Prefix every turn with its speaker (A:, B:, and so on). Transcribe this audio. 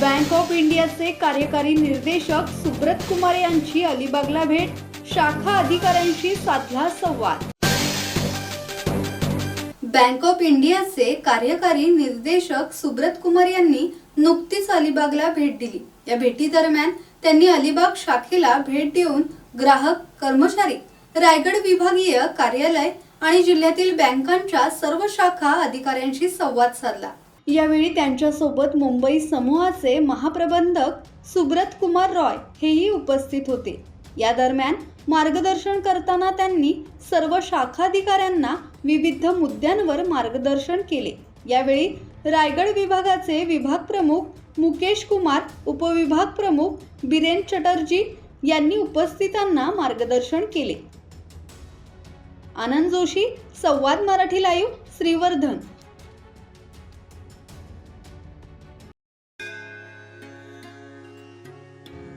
A: Bank of इंडियाचे कार्यकारी निर्देशक सुब्रत कुमार यांची अलिबागला भेट शाखा अधिकाऱ्यांशी साधला संवाद. बँक ऑफ इंडियाचे कार्यकारी निर्देशक सुब्रत कुमार यांनी नुकतीच अलिबागला भेट दिली. या भेटीदरम्यान त्यांनी अलिबाग शाखेला भेट देऊन ग्राहक कर्मचारी रायगड विभागीय कार्यालय आणि जिल्ह्यातील बँकांच्या सर्व शाखा अधिकाऱ्यांशी संवाद साधला. यावेळी त्यांच्यासोबत मुंबई समूहाचे महाप्रबंधक सुब्रत कुमार रॉय हेही उपस्थित होते. या दरम्यान मार्गदर्शन करताना त्यांनी सर्व शाखाधिकाऱ्यांना विविध मुद्द्यांवर मार्गदर्शन केले. यावेळी रायगड विभागाचे विभाग प्रमुख मुकेश कुमार उपविभाग प्रमुख बिरेन चटर्जी यांनी उपस्थितांना मार्गदर्शन केले. आनंद जोशी संवाद मराठी लाईव्ह श्रीवर्धन.